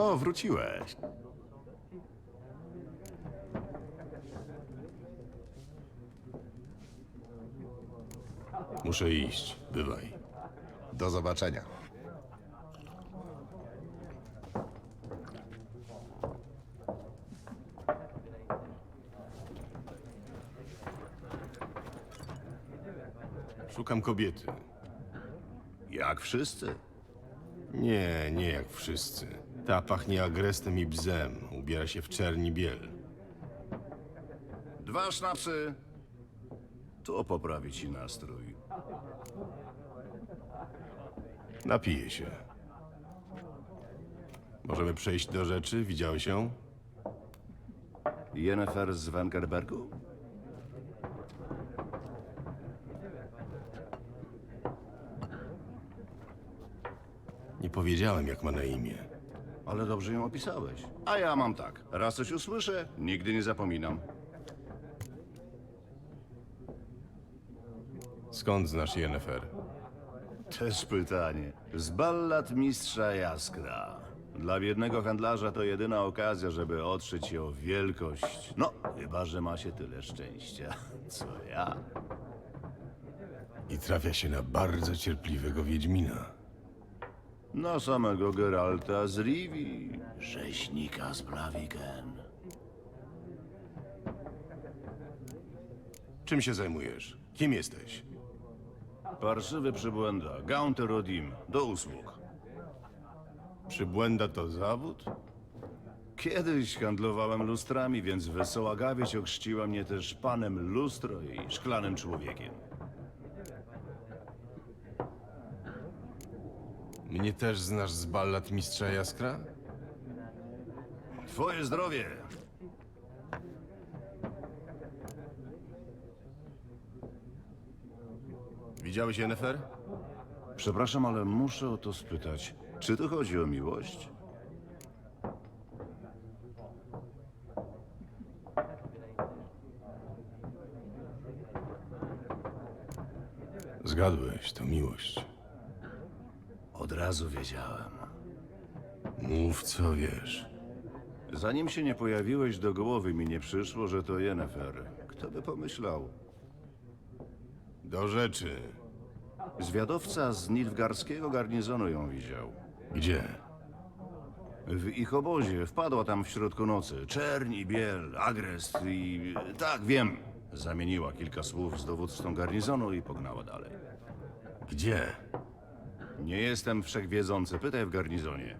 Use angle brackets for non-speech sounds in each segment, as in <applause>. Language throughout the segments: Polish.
O, wróciłeś. Muszę iść. Bywaj. Do zobaczenia. Szukam kobiety. Jak wszyscy. Nie, nie jak wszyscy. Ta pachnie agrestem i bzem. Ubiera się w czerni biel. Dwa sznapsy. To poprawi ci nastrój. Napiję się. Możemy przejść do rzeczy? Widziałeś ją? Jennifer z Wengerbergu? Nie powiedziałem, jak ma na imię. Ale dobrze ją opisałeś. A ja mam tak. Raz coś usłyszę, nigdy nie zapominam. Skąd znasz Jennifer? Też pytanie. Z ballad mistrza Jaskra. Dla biednego handlarza to jedyna okazja, żeby otrzeć się o wielkość. No, chyba, że ma się tyle szczęścia, <laughs> co ja. I trafia się na bardzo cierpliwego Wiedźmina. Na samego Geralta z Rivi, rzeźnika z Blaviken. Czym się zajmujesz? Kim jesteś? Parszywy przybłęda, Gaunter Rodim, do usług. Przybłęda to zawód? Kiedyś handlowałem lustrami, więc wesoła gawieć ochrzciła mnie też panem lustro i szklanym człowiekiem. Mnie też znasz z ballad Mistrza Jaskra? Twoje zdrowie! Widziałeś Jennifer? Przepraszam, ale muszę o to spytać. Czy tu chodzi o miłość? Zgadłeś, to miłość. Od razu wiedziałem. Mów co wiesz. Zanim się nie pojawiłeś, do głowy mi nie przyszło, że to Yennefer. Kto by pomyślał? Do rzeczy. Zwiadowca z Nilfgarskiego garnizonu ją widział. Gdzie? W ich obozie wpadła tam w środku nocy. Czerń i biel, agrest i... Tak, wiem. Zamieniła kilka słów z dowódcą garnizonu i pognała dalej. Gdzie? Nie jestem wszechwiedzący, pytaj w garnizonie.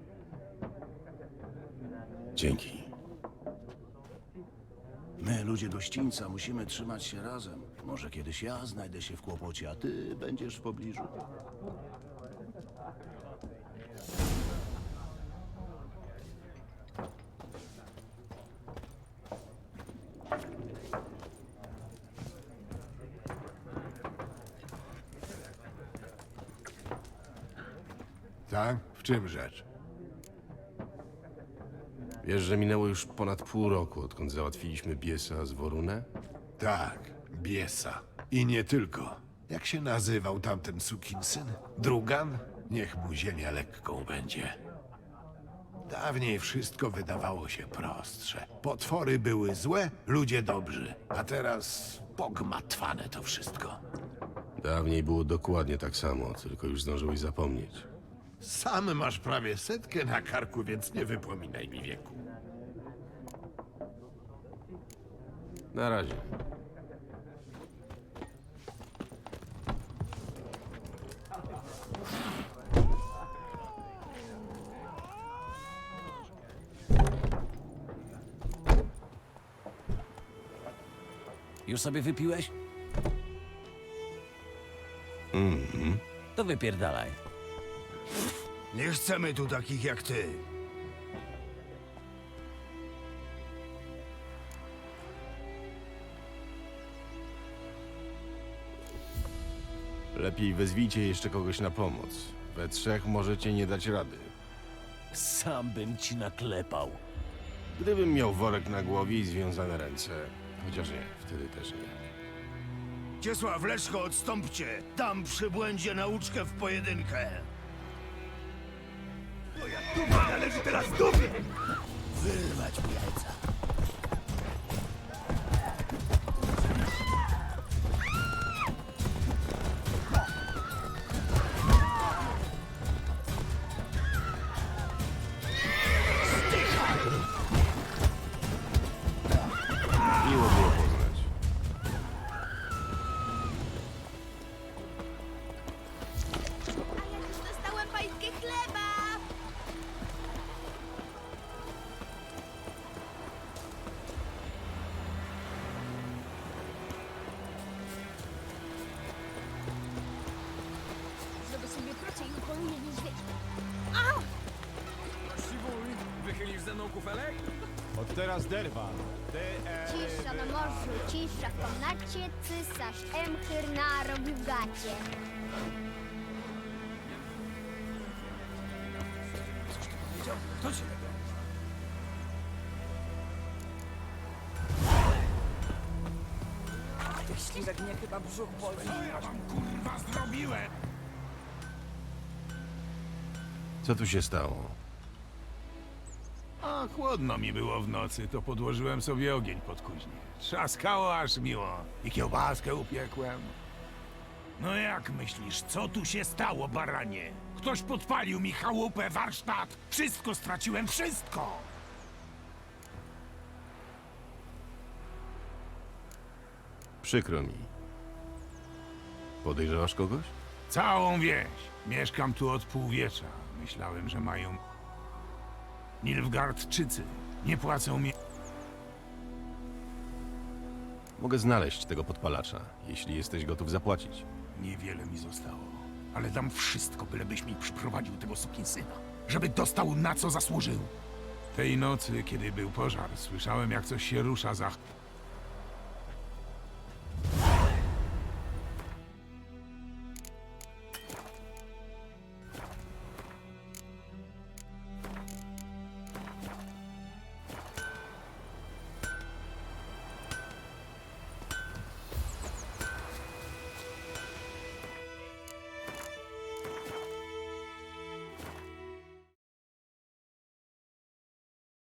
Dzięki. My, ludzie gościńca, musimy trzymać się razem. Może kiedyś ja znajdę się w kłopocie, a ty będziesz w pobliżu. Tak? W czym rzecz? Wiesz, że minęło już ponad pół roku, odkąd załatwiliśmy Biesa z Worunę? Tak, Biesa. I nie tylko. Jak się nazywał tamten sukinsyn? Drugan? Niech mu ziemia lekką będzie. Dawniej wszystko wydawało się prostsze. Potwory były złe, ludzie dobrzy. A teraz pogmatwane to wszystko. Dawniej było dokładnie tak samo, tylko już zdążyłeś zapomnieć. Sam masz prawie setkę na karku, więc nie wypominaj mi wieku. Na razie. Już sobie wypiłeś? Mhm. To wypierdalaj. Nie chcemy tu takich jak ty. Lepiej wezwijcie jeszcze kogoś na pomoc. We trzech możecie nie dać rady. Sam bym ci naklepał. Gdybym miał worek na głowie i związane ręce, chociaż nie, wtedy też nie. Ciesław, Leszko, odstąpcie. Dam przybłędzie nauczkę w pojedynkę. Wyrwać mu jajca. Mną kufelek? Od teraz derwa. Cisza na morzu, cisza w komnacie, cysarz Emchyr narobił gacie. To ci tego. Tych śliwek mnie chyba brzuch boli. Kurwa zrobiłem! Co tu się stało? A chłodno mi było w nocy, to podłożyłem sobie ogień pod kuźnię. Trzaskało aż miło. I kiełbaskę upiekłem. No jak myślisz, co tu się stało, baranie? Ktoś podpalił mi chałupę, warsztat. Wszystko straciłem, wszystko! Przykro mi. Podejrzewasz kogoś? Całą wieś. Mieszkam tu od półwiecza. Myślałem, że mają... Nilfgaardczycy. Nie płacą mi... Mogę znaleźć tego podpalacza, jeśli jesteś gotów zapłacić. Niewiele mi zostało. Ale dam wszystko, bylebyś mi przyprowadził tego sukinsyna. Żeby dostał na co zasłużył. Tej nocy, kiedy był pożar, słyszałem jak coś się rusza za...